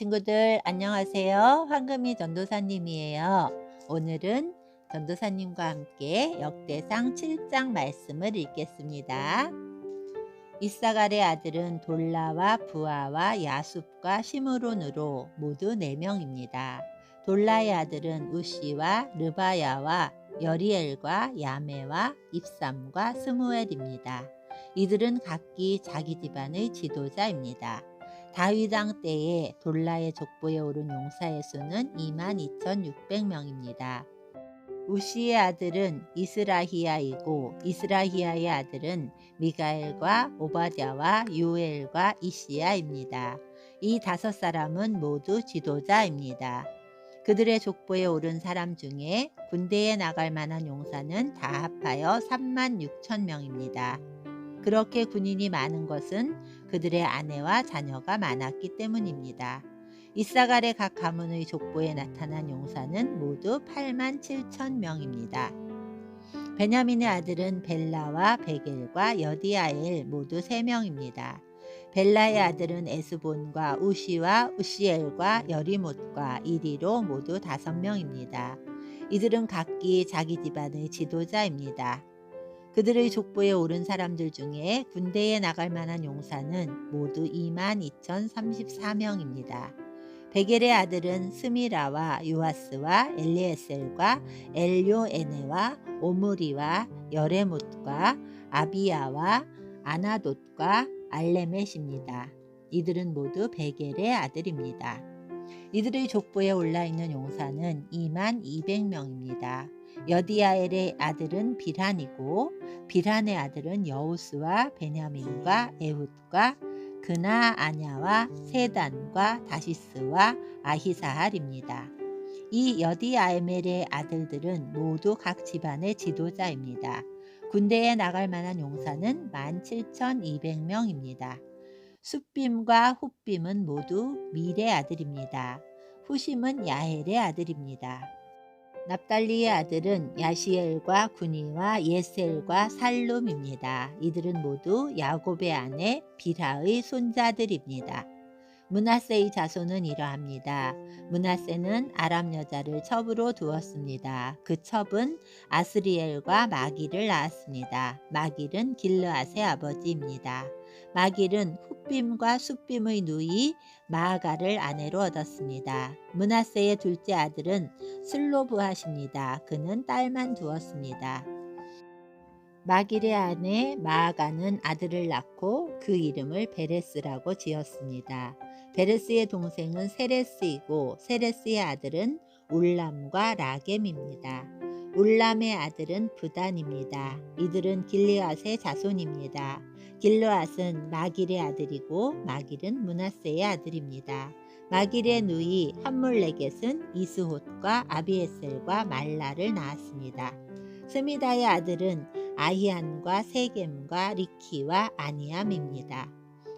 친구들 안녕하세요. 황금이 전도사님이에요. 오늘은 전도사님과 함께 역대상 7장 말씀을 읽겠습니다. 이사갈의 아들은 돌라와 부하와 야숲과 시므론으로 모두 4명입니다. 돌라의 아들은 우시와 르바야와 여리엘과 야메와 입삼과 스무엘입니다. 이들은 각기 자기 집안의 지도자입니다. 다윗 왕 때에 돌라의 족보에 오른 용사의 수는 22,600명입니다. 우시의 아들은 이스라히야이고 이스라히야의 아들은 미가엘과 오바댜와 유엘과 이시야입니다. 이 다섯 사람은 모두 지도자입니다. 그들의 족보에 오른 사람 중에 군대에 나갈 만한 용사는 다 합하여 3만 6천 명입니다. 그렇게 군인이 많은 것은 그들의 아내와 자녀가 많았기 때문입니다. 이사갈의 각 가문의 족보에 나타난 용사는 모두 8만 7천 명입니다. 베냐민의 아들은 벨라와 베겔과 여디아엘 모두 3명입니다. 벨라의 아들은 에스본과 우시와 우시엘과 여리못과 이리로 모두 5명입니다. 이들은 각기 자기 집안의 지도자입니다. 그들의 족보에 오른 사람들 중에 군대에 나갈 만한 용사는 모두 2만 2,034명입니다. 베겔의 아들은 스미라와 유아스와 엘리에셀과 엘료에네와 오므리와 여레못과 아비야와 아나돗과 알레멧입니다. 이들은 모두 베겔의 아들입니다. 이들의 족보에 올라 있는 용사는 2만 200명입니다. 여디아엘의 아들은 비란이고 비란의 아들은 여우스와 베냐민과 에훗과 그나 아냐와 세단과 다시스와 아히사할입니다. 이 여디아멜의 아들들은 모두 각 집안의 지도자입니다. 군대에 나갈 만한 용사는 17,200명입니다. 숫빔과 훗빔은 모두 밀의 아들입니다. 후심은 야헬의 아들입니다. 납달리의 아들은 야시엘과 구니와 예셀과 살룸입니다. 이들은 모두 야곱의 아내 비라의 손자들입니다. 문하세의 자손은 이러합니다. 문하세는 아람 여자를 첩으로 두었습니다. 그 첩은 아스리엘과 마기를 낳았습니다. 마길은 길르앗의 아버지입니다. 마길은 훗빔과 숫빔의 누이 마아가를 아내로 얻었습니다. 문하세의 둘째 아들은 슬로브하십니다. 그는 딸만 두었습니다. 마길의 아내 마아가는 아들을 낳고 그 이름을 베레스라고 지었습니다. 베레스의 동생은 세레스이고 세레스의 아들은 울람과 라겜입니다. 울람의 아들은 부단입니다. 이들은 길리앗의 자손입니다. 길르앗은 마길의 아들이고 마길은 문하세의 아들입니다. 마길의 누이 함몰레겟은 이스홑과 아비에셀과 말라를 낳았습니다. 스미다의 아들은 아히안과 세겜과 리키와 아니암입니다.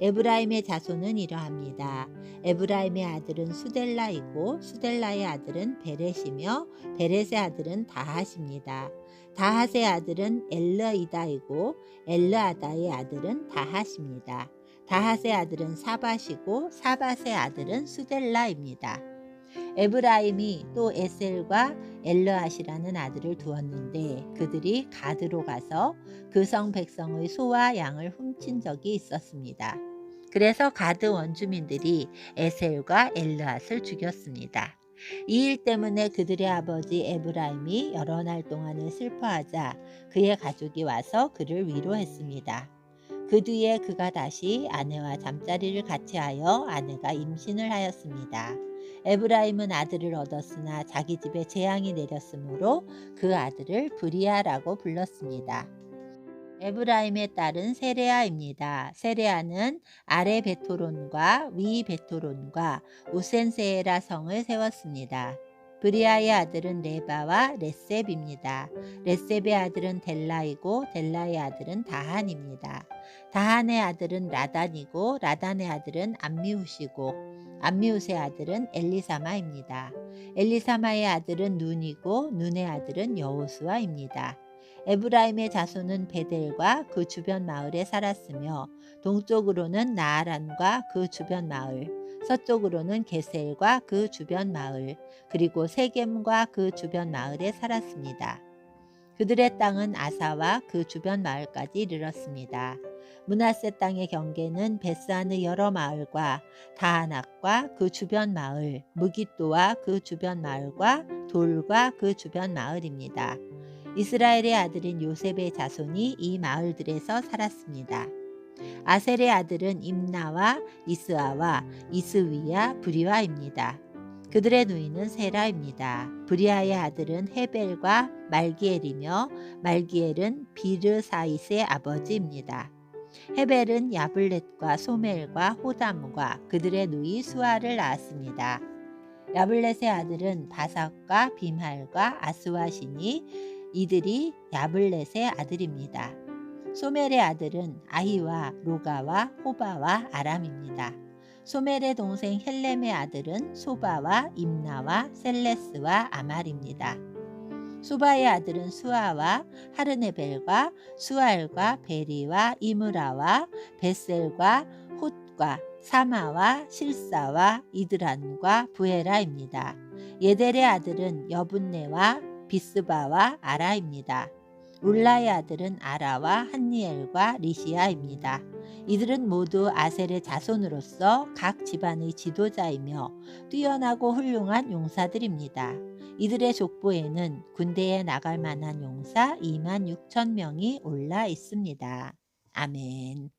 에브라임의 자손은 이러합니다. 에브라임의 아들은 수델라이고 수델라의 아들은 베렛이며 베렛의 아들은 다하십니다. 다핫의 아들은 엘르이다이고 엘르아다의 아들은 다핫입니다. 다핫의 아들은 사밭이고 사밭의 아들은 수델라입니다. 에브라임이 또 에셀과 엘르앗이라는 아들을 두었는데 그들이 가드로 가서 그 성 백성의 소와 양을 훔친 적이 있었습니다. 그래서 가드 원주민들이 에셀과 엘르앗을 죽였습니다. 이 일 때문에 그들의 아버지 에브라임이 여러 날 동안을 슬퍼하자 그의 가족이 와서 그를 위로했습니다. 그 뒤에 그가 다시 아내와 잠자리를 같이 하여 아내가 임신을 하였습니다. 에브라임은 아들을 얻었으나 자기 집에 재앙이 내렸으므로 그 아들을 브리아라고 불렀습니다. 에브라임의 딸은 세레아입니다. 세레아는 아래 베토론과 위 베토론과 우센세에라 성을 세웠습니다. 브리아의 아들은 레바와 레셉입니다. 레셉의 아들은 델라이고 델라의 아들은 다한입니다. 다한의 아들은 라단이고 라단의 아들은 암미우시고 암미우스의 아들은 엘리사마입니다. 엘리사마의 아들은 눈이고 눈의 아들은 여호수아입니다. 에브라임의 자손은 베델과 그 주변 마을에 살았으며 동쪽으로는 나아란과 그 주변 마을, 서쪽으로는 게셀과 그 주변 마을, 그리고 세겜과 그 주변 마을에 살았습니다. 그들의 땅은 아사와 그 주변 마을까지 이르렀습니다. 문하세 땅의 경계는 베스안의 여러 마을과 다하낙과 그 주변 마을, 무기또와 그 주변 마을과 돌과 그 주변 마을입니다. 이스라엘의 아들인 요셉의 자손이 이 마을들에서 살았습니다. 아셀의 아들은 임나와 이스아와 이스위야 브리와입니다. 그들의 누이는 세라입니다. 브리아의 아들은 헤벨과 말기엘이며 말기엘은 비르사이스의 아버지입니다. 헤벨은 야블렛과 소멜과 호담과 그들의 누이 수아를 낳았습니다. 야블렛의 아들은 바삭과 빔할과 아스와시니 이들이 야블렛의 아들입니다. 소멜의 아들은 아히와 로가와 호바와 아람입니다. 소멜의 동생 헬렘의 아들은 소바와 임나와 셀레스와 아말입니다. 소바의 아들은 수아와 하르네벨과 수알과 베리와 이므라와 베셀과 훗과 사마와 실사와 이드란과 부에라입니다. 예델의 아들은 여분네와 비스바와 아라입니다. 울라의 아들은 아라와 한니엘과 리시아입니다. 이들은 모두 아셀의 자손으로서 각 집안의 지도자이며 뛰어나고 훌륭한 용사들입니다. 이들의 족보에는 군대에 나갈 만한 용사 2만 6천 명이 올라 있습니다. 아멘.